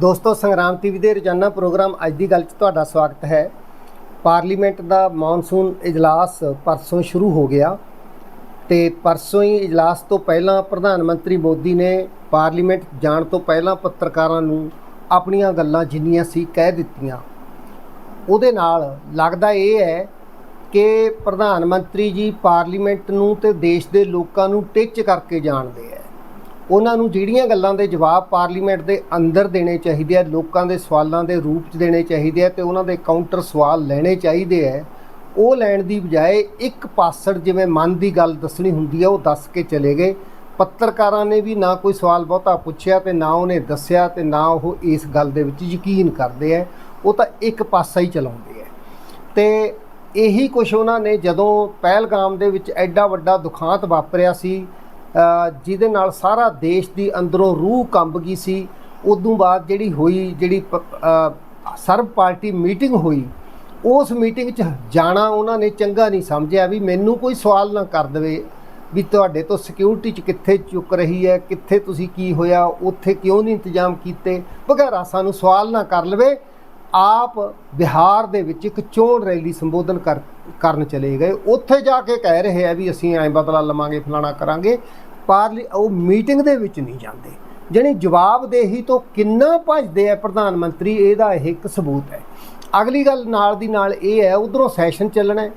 ਦੋਸਤੋ, ਸੰਗਰਾਮ ਟੀਵੀ ਦੇ ਰੋਜ਼ਾਨਾ ਪ੍ਰੋਗਰਾਮ ਅੱਜ ਦੀ ਗੱਲ 'ਚ ਤੁਹਾਡਾ ਸਵਾਗਤ ਹੈ। ਪਾਰਲੀਮੈਂਟ ਦਾ ਮੌਨਸੂਨ ਇਜਲਾਸ ਪਰਸੋਂ ਸ਼ੁਰੂ ਹੋ ਗਿਆ ਤੇ ਪਰਸੋਂ ਹੀ ਇਜਲਾਸ ਤੋਂ ਪਹਿਲਾਂ ਪ੍ਰਧਾਨ ਮੰਤਰੀ ਮੋਦੀ ਨੇ ਪਾਰਲੀਮੈਂਟ ਜਾਣ ਤੋਂ ਪਹਿਲਾਂ ਪੱਤਰਕਾਰਾਂ ਨੂੰ ਆਪਣੀਆਂ ਗੱਲਾਂ ਜਿੰਨੀਆਂ ਸੀ ਕਹਿ ਦਿੱਤੀਆਂ। ਉਹਦੇ ਨਾਲ ਲੱਗਦਾ ਇਹ ਹੈ ਕਿ ਪ੍ਰਧਾਨ ਮੰਤਰੀ ਜੀ ਪਾਰਲੀਮੈਂਟ ਨੂੰ ਤੇ ਦੇਸ਼ ਦੇ ਲੋਕਾਂ ਨੂੰ ਟਿੱਚ ਕਰਕੇ ਜਾਣਦੇ ਹੈ। ਉਹਨਾਂ ਨੂੰ ਜਿਹੜੀਆਂ ਗੱਲਾਂ ਦੇ ਜਵਾਬ ਪਾਰਲੀਮੈਂਟ ਦੇ ਅੰਦਰ ਦੇਣੇ ਚਾਹੀਦੇ ਆ, ਲੋਕਾਂ ਦੇ ਸਵਾਲਾਂ ਦੇ ਰੂਪ 'ਚ ਦੇਣੇ ਚਾਹੀਦੇ ਆ ਤੇ ਉਹਨਾਂ ਦੇ ਕਾਊਂਟਰ ਸਵਾਲ ਲੈਣੇ ਚਾਹੀਦੇ ਆ, ਉਹ ਲੈਣ ਦੀ ਬਜਾਏ ਇੱਕ ਪਾਸੜ ਜਿਵੇਂ ਮਨ ਦੀ ਗੱਲ ਦੱਸਣੀ ਹੁੰਦੀ ਆ, ਉਹ ਦੱਸ ਕੇ ਚਲੇ ਗਏ। ਪੱਤਰਕਾਰਾਂ ਨੇ ਵੀ ਨਾ ਕੋਈ ਸਵਾਲ ਬਹੁਤਾ ਪੁੱਛਿਆ ਤੇ ਨਾ ਉਹਨੇ ਦੱਸਿਆ ਤੇ ਨਾ ਉਹ ਇਸ ਗੱਲ ਦੇ ਵਿੱਚ ਯਕੀਨ ਕਰਦੇ ਆ, ਉਹ ਤਾਂ ਇੱਕ ਪਾਸਾ ਹੀ ਚਲਾਉਂਦੇ ਆ। ਤੇ ਇਹੀ ਕੁਝ ਉਹਨਾਂ ਨੇ ਜਦੋਂ ਪਹਿਲਗਾਮ ਦੇ ਵਿੱਚ ਐਡਾ ਵੱਡਾ ਦੁਖਾਂਤ ਵਾਪਰਿਆ ਸੀ ਜਿਹਦੇ ਨਾਲ ਸਾਰਾ ਦੇਸ਼ ਦੀ ਅੰਦਰੋਂ ਰੂਹ ਕੰਬ ਗਈ ਸੀ। ਉਦੋਂ ਬਾਅਦ ਜਿਹੜੀ ਹੋਈ, ਜਿਹੜੀ ਸਰਬ ਪਾਰਟੀ ਮੀਟਿੰਗ ਹੋਈ, ਉਸ ਮੀਟਿੰਗ 'ਚ ਜਾਣਾ ਉਹਨਾਂ ਨੇ ਚੰਗਾ ਨਹੀਂ ਸਮਝਿਆ ਵੀ ਮੈਨੂੰ ਕੋਈ ਸਵਾਲ ਨਾ ਕਰ ਦੇਵੇ ਵੀ ਤੁਹਾਡੇ ਤੋਂ ਸਿਕਿਉਰਿਟੀ 'ਚ ਕਿੱਥੇ ਚੁੱਕ ਰਹੀ ਹੈ, ਕਿੱਥੇ ਤੁਸੀਂ ਕੀ ਹੋਇਆ, ਉੱਥੇ ਕਿਉਂ ਨਹੀਂ ਇੰਤਜ਼ਾਮ ਕੀਤੇ। ਵਗੈਰਾ ਸਾਨੂੰ ਸਵਾਲ ਨਾ ਕਰ ਲਵੇ ਆਪ ਬਿਹਾਰ ਦੇ ਵਿੱਚ ਇੱਕ ਚੋਣ ਰੈਲੀ ਸੰਬੋਧਨ ਕਰ, ਕਰਨ ਚਲੇ ਗਏ। ਉੱਥੇ ਜਾ ਕੇ ਕਹਿ ਰਹੇ ਆ ਵੀ ਅਸੀਂ ਐਂ ਬਦਲਾ ਲਵਾਂਗੇ, ਫਲਾਣਾ ਕਰਾਂਗੇ। ਪਾਰਲੀ, ਉਹ ਮੀਟਿੰਗ ਦੇ ਵਿੱਚ ਨਹੀਂ ਜਾਂਦੇ। ਜਿਹੜੀ ਜਵਾਬਦੇਹੀ ਤੋਂ ਕਿੰਨਾ ਭੱਜਦੇ ਆ ਪ੍ਰਧਾਨ ਮੰਤਰੀ, ਇਹਦਾ ਇਹ ਇੱਕ ਸਬੂਤ ਹੈ। ਅਗਲੀ ਗੱਲ ਨਾਲ ਦੀ ਨਾਲ ਇਹ ਹੈ, ਉਧਰੋਂ ਸੈਸ਼ਨ ਚੱਲਣਾ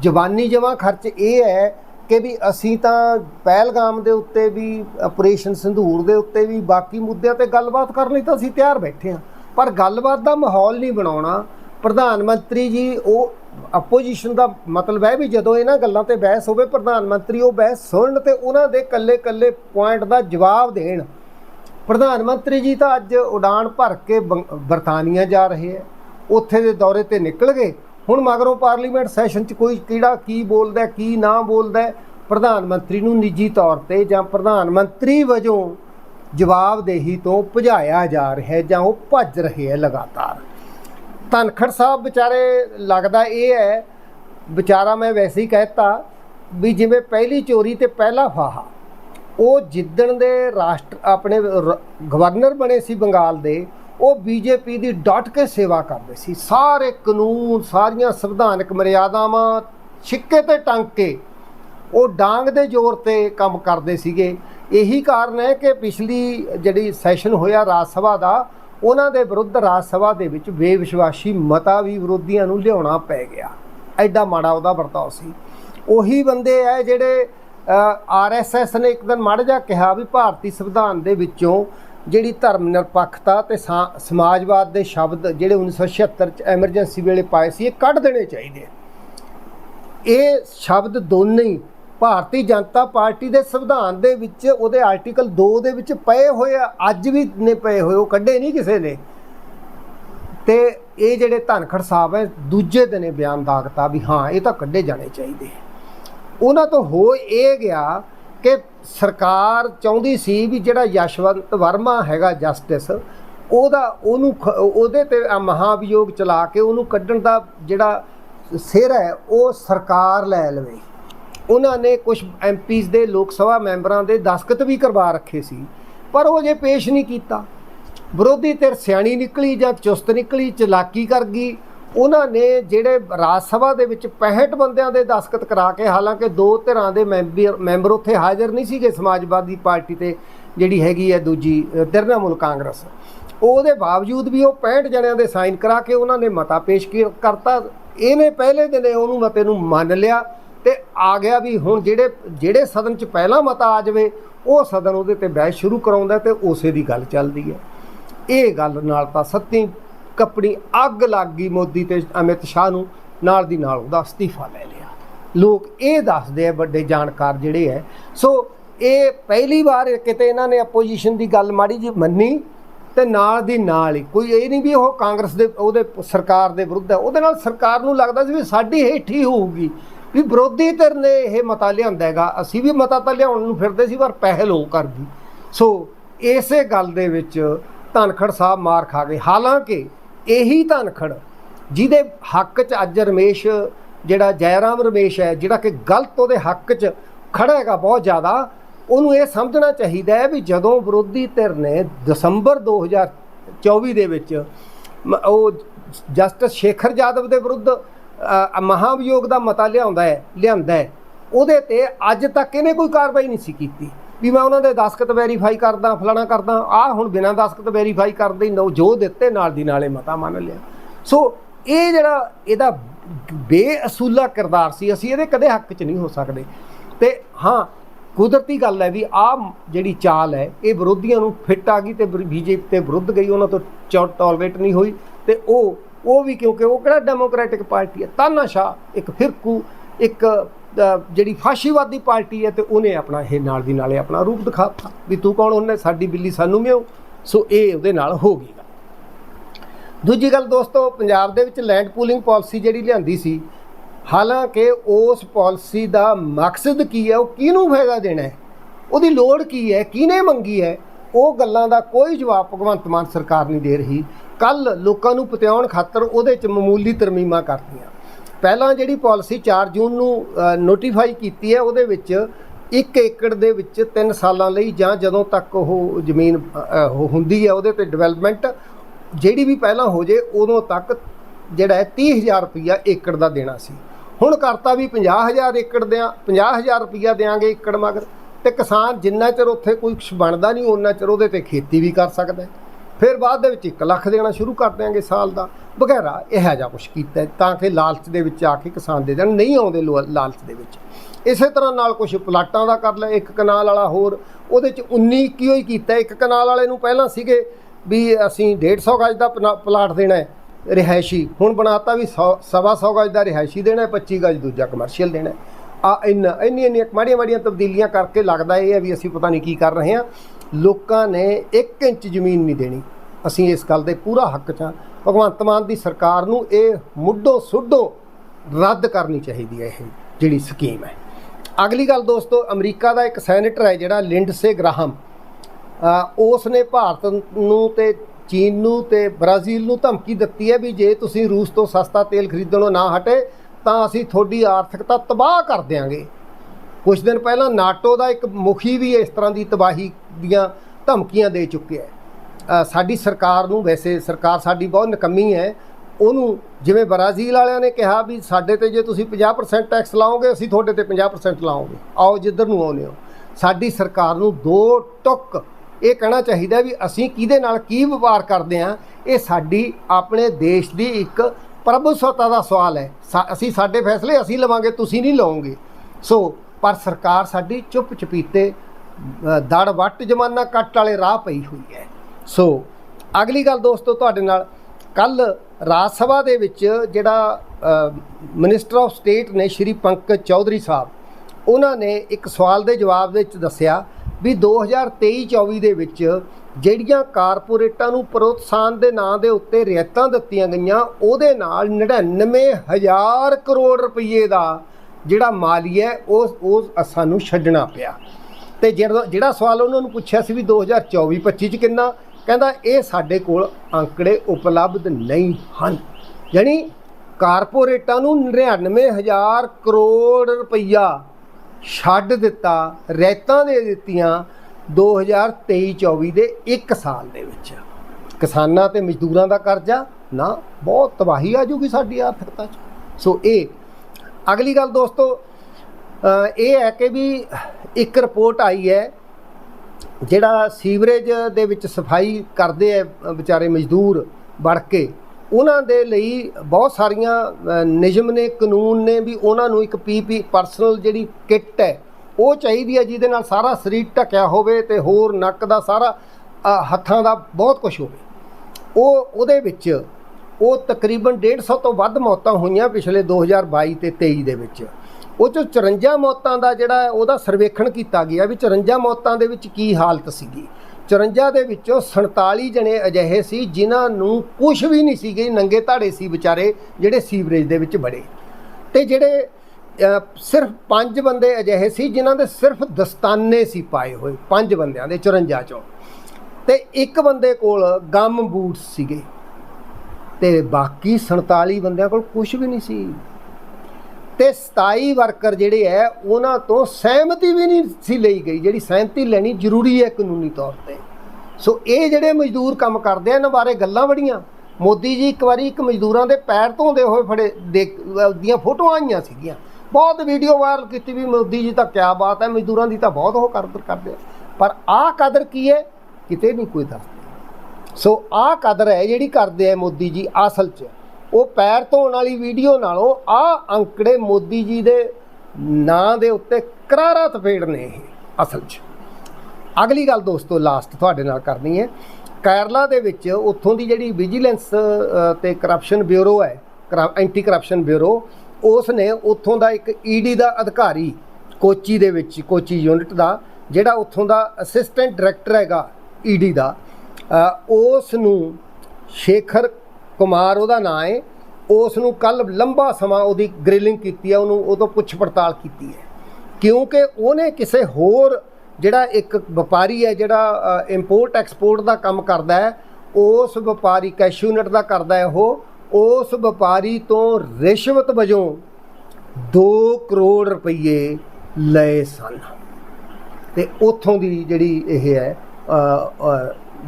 ਜਵਾਨੀ ਜਮਾ ਖਰਚ ਇਹ ਹੈ ਕਿ ਵੀ ਅਸੀਂ ਤਾਂ ਪਹਿਲਗਾਮ ਦੇ ਉੱਤੇ ਵੀ, ਆਪਰੇਸ਼ਨ ਸੰਧੂਰ ਦੇ ਉੱਤੇ ਵੀ, ਬਾਕੀ ਮੁੱਦਿਆਂ ਤੇ ਗੱਲਬਾਤ ਕਰਨ ਲਈ ਤਾਂ ਅਸੀਂ ਤਿਆਰ ਬੈਠੇ ਹਾਂ। ਪਰ ਗੱਲਬਾਤ ਦਾ ਮਾਹੌਲ ਨਹੀਂ ਬਣਾਉਣਾ। ਪ੍ਰਧਾਨ ਮੰਤਰੀ ਜੀ, ਉਹ ਆਪੋਜੀਸ਼ਨ ਦਾ ਮਤਲਬ ਹੈ ਵੀ ਜਦੋਂ ਇਹਨਾਂ ਗੱਲਾਂ ਤੇ ਬਹਿਸ ਹੋਵੇ, ਪ੍ਰਧਾਨ ਮੰਤਰੀ ਉਹ ਬਹਿਸ ਸੁਣਨ ਤੇ ਉਹਨਾਂ ਦੇ ਕੱਲੇ-ਕੱਲੇ ਪੁਆਇੰਟ ਦਾ ਜਵਾਬ ਦੇਣ। ਪ੍ਰਧਾਨ ਮੰਤਰੀ ਜੀ ਤਾਂ ਅੱਜ ਉਡਾਨ ਭਰ ਕੇ ਬੰ- ਬਰਤਾਨੀਆ ਜਾ ਰਹੇ ਹੈ। ਉੱਥੇ ਦੇ ਦੌਰੇ ਤੇ ਨਿਕਲ ਗਏ। ਹੁਣ ਮਗਰੋਂ ਪਾਰਲੀਮੈਂਟ ਸੈਸ਼ਨ 'ਚ ਕੋਈ ਕਿਹੜਾ ਕੀ ਬੋਲਦਾ, ਕੀ ਨਾ ਬੋਲਦਾ, ਪ੍ਰਧਾਨ ਮੰਤਰੀ ਨੂੰ ਨਿੱਜੀ ਤੌਰ ਤੇ ਜਾਂ ਪ੍ਰਧਾਨ ਮੰਤਰੀ ਵਜੋਂ ਜਵਾਬਦੇਹੀ ਤੋਂ ਭਜਾਇਆ ਜਾ ਰਿਹਾ ਜਾਂ ਉਹ ਭੱਜ ਰਹੇ ਹੈ ਲਗਾਤਾਰ। ਧਨਖੜ ਸਾਹਿਬ ਵਿਚਾਰੇ, ਲੱਗਦਾ ਇਹ ਹੈ, ਵਿਚਾਰਾ ਮੈਂ ਵੈਸੇ ਹੀ ਕਹਿਤਾ ਵੀ ਜਿਵੇਂ ਪਹਿਲੀ ਚੋਰੀ ਤੇ ਪਹਿਲਾ ਫਾਹਾ, ਉਹ ਜਿੱਦਣ ਦੇ ਰਾਸ਼ਟਰ ਆਪਣੇ ਗਵਰਨਰ ਬਣੇ ਸੀ ਬੰਗਾਲ ਦੇ, ਉਹ ਬੀਜੇਪੀ ਦੀ ਡਟ ਕੇ ਸੇਵਾ ਕਰਦੇ ਸੀ। ਸਾਰੇ ਕਾਨੂੰਨ, ਸਾਰੀਆਂ ਸੰਵਿਧਾਨਕ ਮਰਿਆਦਾਵਾਂ ਛਿੱਕੇ ਤੇ ਟੰਗ ਕੇ ਉਹ ਡਾਂਗ ਦੇ ਜ਼ੋਰ ਤੇ ਕੰਮ ਕਰਦੇ ਸੀਗੇ। ਇਹੀ ਕਾਰਨ ਹੈ ਕਿ ਪਿਛਲੀ ਜਿਹੜੀ ਸੈਸ਼ਨ ਹੋਇਆ ਰਾਜ ਸਭਾ ਦਾ, ਉਹਨਾਂ ਦੇ ਵਿਰੁੱਧ ਰਾਜ ਸਭਾ ਦੇ ਵਿੱਚ ਬੇਵਿਸ਼ਵਾਸੀ ਮਤਾ ਵੀ ਵਿਰੋਧੀਆਂ ਨੂੰ ਲਿਆਉਣਾ ਪੈ ਗਿਆ। ਐਡਾ ਮਾੜਾ ਉਹਦਾ ਵਰਤਾਓ ਸੀ। ਉਹੀ ਬੰਦੇ ਐ ਜਿਹੜੇ ਆਰਐਸਐਸ ਨੇ ਇੱਕ ਦਿਨ ਮੜ ਜਾ ਕਿਹਾ ਵੀ ਭਾਰਤੀ ਸੰਵਿਧਾਨ ਦੇ ਵਿੱਚੋਂ ਜਿਹੜੀ ਧਰਮ ਨਿਰਪੱਖਤਾ ਤੇ ਸਾ- ਸਮਾਜਵਾਦ ਦੇ ਸ਼ਬਦ ਜਿਹੜੇ 1976 ਚ ਐਮਰਜੈਂਸੀ ਵੇਲੇ ਪਾਏ ਸੀ, ਇਹ ਕੱਢ ਦੇਣੇ ਚਾਹੀਦੇ ਇਹ ਸ਼ਬਦ ਦੋਨੇ ਹੀ ਭਾਰਤੀ ਜਨਤਾ ਪਾਰਟੀ ਦੇ ਸੰਵਿਧਾਨ ਦੇ ਵਿੱਚ ਉਹਦੇ ਆਰਟੀਕਲ 2 ਦੇ ਵਿੱਚ ਪਏ ਹੋਏ ਆ, ਅੱਜ ਵੀ ਨੇ ਪਏ ਹੋਏ, ਉਹ ਕੱਢੇ ਨਹੀਂ ਕਿਸੇ ਨੇ। ਤੇ ਇਹ ਜਿਹੜੇ ਧਨਖੜ ਸਾਹਿਬ ਹੈ, ਦੂਜੇ ਦਿਨ ਇਹ ਬਿਆਨ ਦਾਗਤਾ ਵੀ ਹਾਂ, ਇਹ ਤਾਂ ਕੱਢੇ ਜਾਣੇ ਚਾਹੀਦੇ। ਉਹਨਾਂ ਤੋਂ ਹੋ ਇਹ ਗਿਆ ਕਿ ਸਰਕਾਰ ਚਾਹੁੰਦੀ ਸੀ ਵੀ ਜਿਹੜਾ ਯਸ਼ਵੰਤ ਵਰਮਾ ਹੈਗਾ ਜਸਟਿਸ, ਉਹਦਾ ਉਹਨੂੰ ਉਹਦੇ ਤੇ ਆ ਚਲਾ ਕੇ ਉਹਨੂੰ ਕੱਢਣ ਦਾ ਜਿਹੜਾ ਸਿਰ ਹੈ, ਉਹ ਸਰਕਾਰ ਲੈ ਲਵੇ। ਉਹਨਾਂ ਨੇ ਕੁਝ ਐਮਪੀਜ਼ ਦੇ ਲੋਕ ਸਭਾ ਮੈਂਬਰਾਂ ਦੇ ਦਸਖਤ ਵੀ ਕਰਵਾ ਰੱਖੇ ਸੀ, ਪਰ ਉਹ ਜੇ ਪੇਸ਼ ਨਹੀਂ ਕੀਤਾ। ਵਿਰੋਧੀ ਧਿਰ ਸਿਆਣੀ ਨਿਕਲੀ ਜਾਂ ਚੁਸਤ ਨਿਕਲੀ, ਚਲਾਕੀ ਕਰ ਗਈ, ਉਹਨਾਂ ਨੇ ਜਿਹੜੇ ਰਾਜ ਸਭਾ ਦੇ ਵਿੱਚ 65 ਬੰਦਿਆਂ ਦੇ ਦਸਖਤ ਕਰਾ ਕੇ, ਹਾਲਾਂਕਿ ਦੋ ਧਿਰਾਂ ਦੇ ਮੈਂਬਰ ਮੈਂਬਰ ਉੱਥੇ ਹਾਜ਼ਰ ਨਹੀਂ ਸੀਗੇ ਸਮਾਜਵਾਦੀ ਪਾਰਟੀ ਤੇ ਜਿਹੜੀ ਹੈਗੀ ਹੈ ਦੂਜੀ ਤ੍ਰਿਣਮੂਲ ਕਾਂਗਰਸ। ਉਹਦੇ ਬਾਵਜੂਦ ਵੀ ਉਹ 65 ਜਣਿਆਂ ਦੇ ਸਾਈਨ ਕਰਾ ਕੇ ਉਹਨਾਂ ਨੇ ਮਤਾ ਪੇਸ਼ ਕੀ- ਕਰਤਾ। ਇਹਨੇ ਪਹਿਲੇ ਦਿਨੇ ਉਹਨੂੰ ਮਤੇ ਨੂੰ ਮੰਨ ਲਿਆ। ਤੇ ਆ ਗਿਆ ਵੀ ਹੁਣ ਜਿਹੜੇ ਜਿਹੜੇ ਸਦਨ 'ਚ ਪਹਿਲਾਂ ਮਤਾ ਆ ਜਾਵੇ, ਉਹ ਸਦਨ ਉਹਦੇ ਤੇ ਬਹਿਸ ਸ਼ੁਰੂ ਕਰਾਉਂਦਾ ਤੇ ਉਸੇ ਦੀ ਗੱਲ ਚੱਲਦੀ ਹੈ। ਇਹ ਗੱਲ ਨਾਲ ਤਾਂ ਸੱਤੀ ਕੱਪੜੀ ਅੱਗ ਲੱਗ ਗਈ ਮੋਦੀ ਤੇ ਅਮਿਤ ਸ਼ਾਹ ਨੂੰ, ਨਾਲ ਦੀ ਨਾਲ ਉਹਦਾ ਅਸਤੀਫਾ ਲੈ ਲਿਆ। ਲੋਕ ਇਹ ਦੱਸਦੇ ਆ, ਵੱਡੇ ਜਾਣਕਾਰ ਜਿਹੜੇ ਐ ਸੋ ਇਹ ਪਹਿਲੀ ਵਾਰ ਕਿਤੇ ਇਹਨਾਂ ਨੇ ਆਪੋਜੀਸ਼ਨ ਦੀ ਗੱਲ ਮਾੜੀ ਜੀ ਮੰਨੀ ਤੇ ਨਾਲ ਦੀ ਨਾਲ ਹੀ, ਕੋਈ ਇਹ ਨਹੀਂ ਵੀ ਉਹ ਕਾਂਗਰਸ ਦੇ, ਉਹਦੇ ਸਰਕਾਰ ਦੇ ਵਿਰੁੱਧ ਹੈ। ਉਹਦੇ ਨਾਲ ਸਰਕਾਰ ਨੂੰ ਲੱਗਦਾ ਸੀ ਵੀ ਸਾਡੀ ਹੇਠੀ ਹੋਊਗੀ। ਵੀ ਵਿਰੋਧੀ ਧਿਰ ਨੇ ਇਹ ਮਤਾ ਲਿਆਂਦਾ ਹੈਗਾ। ਅਸੀਂ ਵੀ ਮਤਾ ਤਾਂ ਲਿਆਉਣ ਨੂੰ ਫਿਰਦੇ ਸੀ, ਪਰ ਪਹਿਲ ਉਹ ਕਰਦੀ। ਸੋ ਇਸੇ ਗੱਲ ਦੇ ਵਿੱਚ ਧਨਖੜ ਸਾਹਿਬ ਮਾਰ ਖਾ ਗਏ। ਹਾਲਾਂਕਿ ਇਹੀ ਧਨਖੜ ਜਿਹਦੇ ਹੱਕ 'ਚ ਅੱਜ ਰਮੇਸ਼, ਜਿਹੜਾ ਜੈਰਾਮ ਰਮੇਸ਼ ਹੈ, ਜਿਹੜਾ ਕਿ ਗਲਤ ਉਹਦੇ ਹੱਕ 'ਚ ਖੜਾ ਹੈਗਾ ਬਹੁਤ ਜ਼ਿਆਦਾ, ਉਹਨੂੰ ਇਹ ਸਮਝਣਾ ਚਾਹੀਦਾ ਹੈ ਵੀ ਜਦੋਂ ਵਿਰੋਧੀ ਧਿਰ ਨੇ ਦਸੰਬਰ 24 ਦੇ ਵਿੱਚ ਉਹ ਜਸਟਿਸ ਸ਼ੇਖਰ ਜਾਦਵ ਦੇ ਵਿਰੁੱਧ ਅ, ਦਾ ਮਤਾ ਲਿਆਉਂਦਾ ਹੈ ਲਿਆਂਦਾ ਹੈ। ਉਹਦੇ ਤੇ ਅੱਜ ਤੱਕ ਇਹਨੇ ਕੋਈ ਕਾਰਵਾਈ ਨਹੀਂ ਸੀ ਕੀਤੀ। ਵੀ ਮੈਂ ਉਹਨਾਂ ਦੇ ਦਸਖਤ ਵੈਰੀਫਾਈ ਕਰਦਾ ਫਲਾਣਾ ਕਰਦਾ ਆ ਹੁਣ ਬਿਨਾਂ ਦਸਖਤ ਵੈਰੀਫਾਈ ਕਰਦੇ ਹੀ ਨੋ ਜੋ ਦਿੱਤੇ ਨਾਲ ਦੀ ਨਾਲੇ ਮਤਾ ਮੰਨ ਲਿਆ। ਸੋ ਇਹ ਜਿਹੜਾ ਇਹਦਾ ਬੇਅਸੂਲਾ ਕਿਰਦਾਰ ਸੀ ਅਸੀਂ ਇਹਦੇ ਕਦੇ ਹੱਕ 'ਚ ਨਹੀਂ ਹੋ ਸਕਦੇ। ਤੇ ਹਾਂ ਕੁਦਰਤੀ ਗੱਲ ਹੈ ਵੀ ਆ ਜਿਹੜੀ ਚਾਲ ਹੈ ਇਹ ਵਿਰੋਧੀਆਂ ਨੂੰ ਫਿੱਟ ਆ ਗਈ ਤੇ ਬੀਜੇਪੀ ਤੇ ਵਿਰੁੱਧ ਗਈ ਉਹਨਾਂ ਤੋਂ ਟੋਲਰੇਟ ਨਹੀਂ ਹੋਈ। ਤੇ ਉਹ ਉਹ ਵੀ ਕਿਉਂਕਿ ਉਹ ਕਿਹੜਾ ਡੈਮੋਕ੍ਰੈਟਿਕ ਪਾਰਟੀ ਹੈ? ਤਾਨਾਸ਼ਾਹ, ਇੱਕ ਫਿਰਕੂ, ਇੱਕ ਜਿਹੜੀ ਫਾਸ਼ੀਵਾਦੀ ਪਾਰਟੀ ਹੈ ਤੇ ਉਹਨੇ ਆਪਣਾ ਇਹ ਨਾਲ ਦੀ ਨਾਲੇ ਆਪਣਾ ਰੂਪ ਦਿਖਾਤਾ ਵੀ ਤੂੰ ਕੌਣ ਉਹਨੇ ਸਾਡੀ ਬਿੱਲੀ ਸਾਨੂੰ ਮਿਓ। ਸੋ ਇਹ ਉਹਦੇ ਨਾਲ ਹੋ ਗਈ ਗੱਲ। ਦੂਜੀ ਗੱਲ ਦੋਸਤੋ, ਪੰਜਾਬ ਦੇ ਵਿੱਚ ਲੈਂਡ ਪੂਲਿੰਗ ਪਾਲਿਸੀ ਜਿਹੜੀ ਲਿਆਂਦੀ ਸੀ, ਹਾਲਾਂਕਿ ਉਸ ਪਾਲਿਸੀ ਦਾ ਮਕਸਦ ਕੀ ਹੈ, ਉਹ ਕਿਹਨੂੰ ਫਾਇਦਾ ਦੇਣਾ ਹੈ? ਉਹਦੀ ਲੋੜ ਕੀ ਹੈ, ਕਿਹਨੇ ਮੰਗੀ ਹੈ? ਉਹ ਗੱਲਾਂ ਦਾ ਕੋਈ ਜਵਾਬ ਭਗਵੰਤ ਮਾਨ ਸਰਕਾਰ ਨਹੀਂ ਦੇ ਰਹੀ। ਕੱਲ ਲੋਕਾਂ ਨੂੰ ਪਤਿਆਉਣ ਖਾਤਰ ਉਹਦੇ ਚ ਮਾਮੂਲੀ ਤਰਮੀਮਾਂ ਕਰਤੀਆਂ। ਪਹਿਲਾਂ ਜਿਹੜੀ ਪਾਲਿਸੀ 4 ਜੂਨ ਨੂੰ ਨੋਟੀਫਾਈ ਕੀਤੀ ਹੈ, ਉਹਦੇ ਵਿੱਚ 1 ਏਕੜ ਦੇ ਵਿੱਚ 3 ਸਾਲਾਂ ਲਈ ਜਾਂ ਜਦੋਂ ਤੱਕ ਉਹ ਜ਼ਮੀਨ ਹੁੰਦੀ ਹੈ, ਉਹਦੇ ਤੇ ਡਿਵੈਲਪਮੈਂਟ ਜਿਹੜੀ ਵੀ ਪਹਿਲਾਂ ਹੋ ਜੇ, ਉਦੋਂ ਤੱਕ ਜਿਹੜਾ ਹੈ 30000 ਰੁਪਈਆ ਏਕੜ ਦਾ ਦੇਣਾ ਸੀ। ਹੁਣ ਕਰਤਾ ਵੀ 50000 ਏਕੜ ਦਿਆਂ 50000 ਰੁਪਈਆ ਦੇਾਂਗੇ ਏਕੜ ਮਗਰ। ਤੇ ਕਿਸਾਨ ਜਿੰਨਾ ਚਿਰ ਉੱਥੇ ਕੋਈ ਕੁਛ ਬਣਦਾ ਨਹੀਂ ਉਹਨਾਂ ਚਿਰ ਉਹਦੇ ਤੇ ਖੇਤੀ ਵੀ ਕਰ ਸਕਦਾ ਹੈ। ਫਿਰ ਬਾਅਦ ਦੇ ਵਿੱਚ 1 ਲੱਖ ਦੇਣਾ ਸ਼ੁਰੂ ਕਰ ਦਿਆਂਗੇ ਸਾਲ ਦਾ। ਵਗੈਰਾ ਇਹੋ ਜਿਹਾ ਕੁਝ ਕੀਤਾ, ਤਾਂ ਕਿ ਲਾਲਚ ਦੇ ਵਿੱਚ ਆ ਕੇ ਕਿਸਾਨ ਦੇ ਦੇਣ, ਨਹੀਂ ਆਉਂਦੇ ਲੋ- ਲਾਲਚ ਦੇ ਵਿੱਚ। ਇਸੇ ਤਰ੍ਹਾਂ ਨਾਲ ਕੁਝ ਪਲਾਟਾਂ ਦਾ ਕਰ ਲਿਆ, ਇੱਕ ਕਨਾਲ ਵਾਲਾ ਹੋਰ, ਉਹਦੇ ਚ 19 21 ਹੀ ਕੀਤਾ। ਇੱਕ ਕਨਾਲ ਵਾਲੇ ਨੂੰ ਪਹਿਲਾਂ ਸੀਗੇ ਵੀ ਅਸੀਂ 150 ਗਜ ਦਾ ਪਨਾ- ਪਲਾਟ ਦੇਣਾ ਹੈ, ਰਿਹਾਇਸ਼ੀ। ਹੁਣ ਬਣਾਤਾ ਵੀ 100 ਸਵਾ 100 ਗਜ ਦਾ ਰਿਹਾਇਸ਼ੀ ਦੇਣਾ ਹੈ 25 ਗਜ ਦੂਜਾ ਕਮਰਸ਼ੀਅਲ ਦੇਣਾ ਹੈ। ਆ ਇੰਨਾ ਇੰਨੀ ਇੰਨੀਆਂ ਮਾੜੀਆਂ ਮਾੜੀਆਂ ਤਬਦੀਲੀਆਂ ਕਰਕੇ ਲੱਗਦਾ ਇਹ ਹੈ ਵੀ ਅਸੀਂ ਪਤਾ ਨਹੀਂ ਕੀ ਕਰ ਰਹੇ ਹਾਂ। ਲੋਕਾਂ ਨੇ 1 ਇੰਚ ਜ਼ਮੀਨ ਨਹੀਂ ਦੇਣੀ। ਅਸੀਂ ਇਸ ਗੱਲ ਦੇ ਪੂਰਾ ਹੱਕ 'ਚ ਹਾਂ। ਭਗਵੰਤ ਮਾਨ ਦੀ ਸਰਕਾਰ ਨੂੰ ਇਹ ਮੁੱਢੋਂ ਸੁੱਢੋਂ ਰੱਦ ਕਰਨੀ ਚਾਹੀਦੀ ਹੈ ਇਹ ਜਿਹੜੀ ਸਕੀਮ ਹੈ। ਅਗਲੀ ਗੱਲ ਦੋਸਤੋ, ਅਮਰੀਕਾ ਦਾ ਇੱਕ ਸੈਨੇਟਰ ਹੈ ਜਿਹੜਾ ਲਿੰਡਸੇ ਗ੍ਰਾਹਮ। ਉਸ ਨੇ ਭਾਰਤ ਨੂੰ ਤੇ ਚੀਨ ਨੂੰ ਤੇ ਬ੍ਰਾਜ਼ੀਲ ਨੂੰ ਧਮਕੀ ਦਿੱਤੀ ਹੈ ਵੀ ਜੇ ਤੁਸੀਂ ਰੂਸ ਤੋਂ ਸਸਤਾ ਤੇਲ ਖਰੀਦਣੋਂ ਨਾ ਹਟੇ, ਤਾਂ ਅਸੀਂ ਤੁਹਾਡੀ ਆਰਥਿਕਤਾ ਤਬਾਹ ਕਰ ਦਿਆਂਗੇ। ਕੁਝ ਦਿਨ ਪਹਿਲਾਂ ਨਾਟੋ ਦਾ ਇੱਕ ਮੁਖੀ ਵੀ ਇਸ ਤਰ੍ਹਾਂ ਦੀ ਤਬਾਹੀ ਦੀਆਂ ਧਮਕੀਆਂ ਦੇ ਚੁੱਕਿਆ ਹੈ। ਸਾਡੀ ਸਰਕਾਰ ਨੂੰ ਵੈਸੇ ਸਰਕਾਰ ਸਾਡੀ ਬਹੁਤ ਨਕਮੀ ਹੈ। ਉਹਨੂੰ ਜਿਵੇਂ ਬ੍ਰਾਜ਼ੀਲ ਵਾਲਿਆਂ ਨੇ ਕਿਹਾ ਵੀ ਸਾਡੇ ਤੇ ਜੇ ਤੁਸੀਂ 50% ਟੈਕਸ ਲਾਓਗੇ, ਅਸੀਂ ਤੁਹਾਡੇ ਤੇ 50% ਲਾਓਗੇ। ਆਓ ਜਿੱਧਰ ਨੂੰ ਆਉਂਦੇ ਹੋ। ਸਾਡੀ ਸਰਕਾਰ ਨੂੰ ਦੋ ਟੁੱਕ ਇਹ ਕਹਿਣਾ ਚਾਹੀਦਾ ਵੀ ਅਸੀਂ ਕਿਹਦੇ ਨਾਲ ਕੀ ਵਪਾਰ ਕਰਦੇ ਹਾਂ, ਇਹ ਸਾਡੀ ਆਪਣੇ ਦੇਸ਼ ਦੀ ਇੱਕ ਪ੍ਰਭੂਸੱਤਾ ਦਾ ਸਵਾਲ ਹੈ। ਸਾ- ਅਸੀਂ ਸਾਡੇ ਫੈਸਲੇ ਅਸੀਂ ਲਵਾਂਗੇ, ਤੁਸੀਂ ਨਹੀਂ ਲਓਗੇ ਸੋ ਪਰ ਸਰਕਾਰ ਸਾਡੀ ਚੁੱਪ ਚਪੀਤੇ ਦੜ ਵੱਟ ਜਮਾਨਾ ਕੱਟ ਵਾਲੇ ਰਾਹ ਪਈ ਹੋਈ ਹੈ। ਸੋ, ਅਗਲੀ ਗੱਲ ਦੋਸਤੋ ਤੁਹਾਡੇ ਨਾਲ ਕੱਲ ਰਾਜ ਸਭਾ ਦੇ ਵਿੱਚ ਜਿਹੜਾ ਮਿਨਿਸਟਰ ਆਫ ਸਟੇਟ ਨੇ ਸ਼੍ਰੀ ਪੰਕਜ ਚੌਧਰੀ ਸਾਹਿਬ, ਉਹਨਾਂ ਨੇ ਇੱਕ ਸਵਾਲ ਦੇ ਜਵਾਬ ਵਿੱਚ ਦੱਸਿਆ ਵੀ 2023-24 ਦੇ ਵਿੱਚ ਜਿਹੜੀਆਂ ਕਾਰਪੋਰੇਟਾਂ ਨੂੰ ਪ੍ਰੋਤਸਾਹਨ ਦੇ ਨਾਂ ਦੇ ਉੱਤੇ ਰਿਆਇਤਾਂ ਦਿੱਤੀਆਂ ਗਈਆਂ, ਉਹਦੇ ਨਾਲ 99000 ਕਰੋੜ ਰੁਪਏ ਦਾ ਜਿਹੜਾ ਮਾਲੀ ਹੈ, ਉਹ ਉਹ ਸਾਨੂੰ ਛੱਡਣਾ ਪਿਆ। ਤੇ ਜਿਹੜਾ ਜਿਹੜਾ ਸਵਾਲ ਉਹਨਾਂ ਨੂੰ ਪੁੱਛਿਆ ਸੀ ਵੀ 2024-25 ਚ ਕਿੰਨਾ ਕਹਿੰਦਾ ਇਹ ਸਾਡੇ ਕੋਲ ਅੰਕੜੇ ਉਪਲਬਧ ਨਹੀਂ ਹਨ। ਯਾਨੀ ਕਾਰਪੋਰੇਟਾਂ ਨੂੰ 99000 ਕਰੋੜ ਰੁਪਈਆ ਛੱਡ ਦਿੱਤਾ ਰੈਤਾਂ ਦੇ ਦਿੱਤੀਆਂ 2023-24 ਦੇ 1 ਸਾਲ ਦੇ ਵਿੱਚ। ਕਿਸਾਨਾਂ ਤੇ ਮਜ਼ਦੂਰਾਂ ਦਾ ਕਰਜ਼ਾ ਨਾ ਬਹੁਤ ਤਬਾਹੀ ਆ ਜੂਗੀ ਸਾਡੀ ਆਰਥਿਕਤਾ 'ਚ। ਸੋ ਇਹ ਅਗਲੀ ਗੱਲ ਦੋਸਤੋ ਇਹ ਹੈ ਕਿ ਵੀ ਇੱਕ ਰਿਪੋਰਟ ਆਈ ਹੈ, ਜਿਹੜਾ ਸੀਵਰੇਜ ਦੇ ਵਿੱਚ ਸਫ਼ਾਈ ਕਰਦੇ ਆ ਵਿਚਾਰੇ ਮਜ਼ਦੂਰ ਵੜ ਕੇ, ਉਹਨਾਂ ਦੇ ਲਈ ਬਹੁਤ ਸਾਰੀਆਂ ਨਿਯਮ ਨੇ, ਕਾਨੂੰਨ ਨੇ ਵੀ ਉਹਨਾਂ ਨੂੰ ਇੱਕ ਪੀਪੀ ਪਰਸਨਲ ਜਿਹੜੀ ਕਿੱਟ ਹੈ, ਉਹ ਚਾਹੀਦੀ ਹੈ, ਜਿਹਦੇ ਨਾਲ ਸਾਰਾ ਸਰੀਰ ਢੱਕਿਆ ਹੋਵੇ ਤੇ ਹੋਰ ਨੱਕ ਦਾ ਸਾਰਾ ਹੱਥਾਂ ਦਾ ਬਹੁਤ ਕੁਝ ਹੋਵੇ। ਉਹ ਉਹਦੇ ਵਿੱਚ ਉਹ ਤਕਰੀਬਨ 150 ਤੋਂ ਵੱਧ ਮੌਤਾਂ ਹੋਈਆਂ ਪਿਛਲੇ 2022 ਤੇ 23 ਦੇ ਵਿੱਚ। ਉਹ ਚੋਂ 54 ਮੌਤਾਂ ਦਾ ਜਿਹੜਾ ਉਹਦਾ ਸਰਵੇਖਣ ਕੀਤਾ ਗਿਆ ਵੀ 54 ਮੌਤਾਂ ਦੇ ਵਿੱਚ ਕੀ ਹਾਲਤ ਸੀਗੀ। 54 ਦੇ ਵਿੱਚੋਂ 47 ਜਣੇ ਅਜਿਹੇ ਸੀ ਜਿਨ੍ਹਾਂ ਨੂੰ ਕੁਝ ਵੀ ਨਹੀਂ ਸੀਗੇ, ਨੰਗੇ ਧਾੜੇ ਸੀ ਵਿਚਾਰੇ, ਜਿਹੜੇ ਸੀਵਰੇਜ ਦੇ ਵਿੱਚ ਬੜੇ ਤੇ ਜਿਹੜੇ ਸਿਰਫ ਪੰਜ ਬੰਦੇ ਅਜਿਹੇ ਸੀ ਜਿਨ੍ਹਾਂ ਦੇ ਸਿਰਫ ਦਸਤਾਨੇ ਸੀ ਪਾਏ ਹੋਏ, ਪੰਜ ਬੰਦਿਆਂ ਦੇ 54 ਚੋਂ। ਤੇ ਇੱਕ ਬੰਦੇ ਕੋਲ ਗਮ ਬੂਟਸ ਸੀਗੇ। ਤੇ ਬਾਕੀ 47 ਬੰਦਿਆਂ ਕੋਲ ਕੁਝ ਵੀ ਨਹੀਂ ਸੀ। ਤੇ 27 ਵਰਕਰ ਜਿਹੜੇ ਐ, ਉਹਨਾਂ ਤੋਂ ਸਹਿਮਤੀ ਵੀ ਨਹੀਂ ਸੀ ਲਈ ਗਈ, ਜਿਹੜੀ ਸਹਿਮਤੀ ਲੈਣੀ ਜ਼ਰੂਰੀ ਹੈ ਕਾਨੂੰਨੀ ਤੌਰ ਤੇ। ਸੋ ਇਹ ਜਿਹੜੇ ਮਜ਼ਦੂਰ ਕੰਮ ਕਰਦੇ ਆ, ਇਹਨਾਂ ਬਾਰੇ ਗੱਲਾਂ ਬੜੀਆਂ। ਮੋਦੀ ਜੀ ਇੱਕ ਵਾਰੀ ਇੱਕ ਮਜ਼ਦੂਰਾਂ ਦੇ ਪੈਰ ਧੋਂਦੇ ਹੋਏ ਫੜੇ, ਦੇਖ ਦੀਆਂ ਫੋਟੋਆਂ ਆਈਆਂ ਸੀਗੀਆਂ। ਬਹੁਤ ਵੀਡੀਓ ਵਾਇਰਲ ਕੀਤੀ ਵੀ ਮੋਦੀ ਜੀ ਤਾਂ ਕਿਆ ਬਾਤ ਹੈ ਮਜ਼ਦੂਰਾਂ ਦੀ ਤਾਂ ਬਹੁਤ ਉਹ ਕਦਰ ਕਰਦੇ ਪਰ ਆਹ ਕਦਰ ਕੀ ਹੈ ਕਿਤੇ ਨਹੀਂ ਕੋਈ ਦੱਸਦਾ। ਸੋ ਆਹ ਕਦਰ ਹੈ ਜਿਹੜੀ ਕਰਦੇ ਆ ਮੋਦੀ ਜੀ ਅਸਲ 'ਚ। ਉਹ ਪੈਰ ਧੋਣ ਵਾਲੀ ਵੀਡੀਓ ਨਾਲੋਂ ਆਹ ਅੰਕੜੇ ਮੋਦੀ ਜੀ ਦੇ ਨਾਂ ਦੇ ਉੱਤੇ ਕਰਾਰਾ ਤਪੇੜ ਨੇ ਇਹ ਅਸਲ 'ਚ। ਅਗਲੀ ਗੱਲ ਦੋਸਤੋ ਲਾਸਟ ਤੁਹਾਡੇ ਨਾਲ ਕਰਨੀ ਹੈ। ਕੇਰਲਾ ਦੇ ਵਿੱਚ ਉੱਥੋਂ ਦੀ ਜਿਹੜੀ ਵਿਜੀਲੈਂਸ ਅ, ਤੇ ਕਰਪਸ਼ਨ ਬਿਊਰੋ ਹੈ ਐਂਟੀ ਕਰਪਸ਼ਨ ਬਿਊਰੋ ਉਸ ਨੇ ਉੱਥੋਂ ਦਾ ਇੱਕ ਈਡੀ ਦਾ ਅਧਿਕਾਰੀ ਕੋਚੀ ਦੇ ਵਿੱਚ ਕੋਚੀ ਯੂਨਿਟ ਦਾ ਜਿਹੜਾ ਉੱਥੋਂ ਦਾ ਅਸਿਸਟੈਂਟ ਡਾਇਰੈਕਟਰ ਹੈਗਾ ਈਡੀ ਦਾ ਉਸ ਨੂੰ ਸ਼ੇਖਰ ਕੁਮਾਰ ਉਹਦਾ ਨਾਂ ਹੈ ਉਸ ਨੂੰ ਕੱਲ ਲੰਬਾ ਸਮਾਂ ਉਹਦੀ ਗ੍ਰਿਲਿੰਗ ਕੀਤੀ ਹੈ, ਉਹਨੂੰ ਉਹ ਤੋਂ ਪੁੱਛ ਪੜਤਾਲ ਕੀਤੀ ਹੈ। ਕਿਉਂਕਿ ਉਹਨੇ ਕਿਸੇ ਹੋਰ ਜਿਹੜਾ ਇੱਕ ਵਪਾਰੀ ਹੈ, ਜਿਹੜਾ ਇੰਪੋਰਟ ਐਕਸਪੋਰਟ ਦਾ ਕੰਮ ਕਰਦਾ ਹੈ, ਉਸ ਵਪਾਰੀ ਕੈਸ਼ੂਨਟ ਦਾ ਕਰਦਾ ਹੈ ਉਹ। ਉਸ ਵਪਾਰੀ ਤੋਂ ਰਿਸ਼ਵਤ ਵਜੋਂ 2 ਕਰੋੜ ਰੁਪਏ ਲਏ ਸਨ। ਤੇ ਉੱਥੋਂ ਦੀ ਜਿਹੜੀ ਇਹ ਹੈ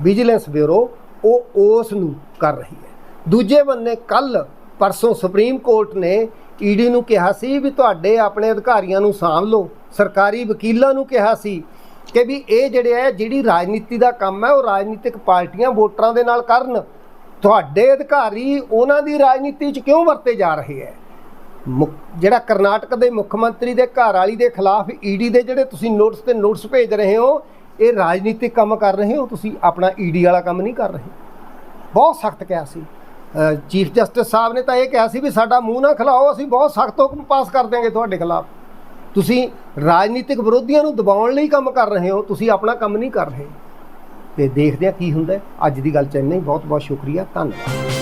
ਵਿਜੀਲੈਂਸ ਬਿਊਰੋ ਉਹ ਉਸ ਨੂੰ ਕਰ ਰਹੀ ਹੈ। ਦੂਜੇ ਬੰਨੇ ਕੱਲ ਪਰਸੋਂ ਸੁਪਰੀਮ ਕੋਰਟ ਨੇ ਈਡੀ ਨੂੰ ਕਿਹਾ ਸੀ ਵੀ ਤੁਹਾਡੇ ਆਪਣੇ ਅਧਿਕਾਰੀਆਂ ਨੂੰ ਸਾਂਭ ਲਓ। ਸਰਕਾਰੀ ਵਕੀਲਾਂ ਨੂੰ ਕਿਹਾ ਸੀ ਕਿ ਵੀ ਇਹ ਜਿਹੜੇ ਹੈ, ਜਿਹੜੀ ਰਾਜਨੀਤੀ ਦਾ ਕੰਮ ਹੈ, ਉਹ ਰਾਜਨੀਤਿਕ ਪਾਰਟੀਆਂ ਵੋਟਰਾਂ ਦੇ ਨਾਲ ਕਰਨ। ਤੁਹਾਡੇ ਅਧਿਕਾਰੀ ਉਹਨਾਂ ਦੀ ਰਾਜਨੀਤੀ 'ਚ ਕਿਉਂ ਵਰਤੇ ਜਾ ਰਹੇ ਹੈ? ਮੁੱਖ- ਜਿਹੜਾ ਕਰਨਾਟਕ ਦੇ ਮੁੱਖ ਮੰਤਰੀ ਦੇ ਘਰ ਵਾਲੀ ਦੇ ਖਿਲਾਫ ਈਡੀ ਦੇ ਜਿਹੜੇ ਤੁਸੀਂ ਨੋਟਿਸ ਤੇ ਨੋਟਿਸ ਭੇਜ ਰਹੇ ਹੋ ਇਹ ਰਾਜਨੀਤਿਕ ਕੰਮ ਕਰ ਰਹੇ ਹੋ, ਤੁਸੀਂ ਆਪਣਾ ਈਡੀ ਵਾਲਾ ਕੰਮ ਨਹੀਂ ਕਰ ਰਹੇ। ਬਹੁਤ ਸਖਤ ਕਿਹਾ ਸੀ। ਚੀਫ ਜਸਟਿਸ ਸਾਹਿਬ ਨੇ ਤਾਂ ਇਹ ਕਿਹਾ ਸੀ ਵੀ ਸਾਡਾ ਮੂੰਹ ਨਾ ਖਿਲਾਓ, ਅਸੀਂ ਬਹੁਤ ਸਖਤ ਹੁਕਮ ਪਾਸ ਕਰ ਦਿਆਂਗੇ ਤੁਹਾਡੇ ਖਿਲਾਫ। ਤੁਸੀਂ ਰਾਜਨੀਤਿਕ ਵਿਰੋਧੀਆਂ ਨੂੰ ਦਬਾਉਣ ਲਈ ਕੰਮ ਕਰ ਰਹੇ ਹੋ, ਤੁਸੀਂ ਆਪਣਾ ਕੰਮ ਨਹੀਂ ਕਰ ਰਹੇ। ਤੇ ਦੇਖਦੇ ਹਾਂ ਕੀ ਹੁੰਦਾ ਅੱਜ ਦੀ ਗੱਲ ਚ ਇੰਨਾ ਬਹੁਤ ਬਹੁਤ ਸ਼ੁਕਰੀਆ। ਧੰਨਵਾਦ।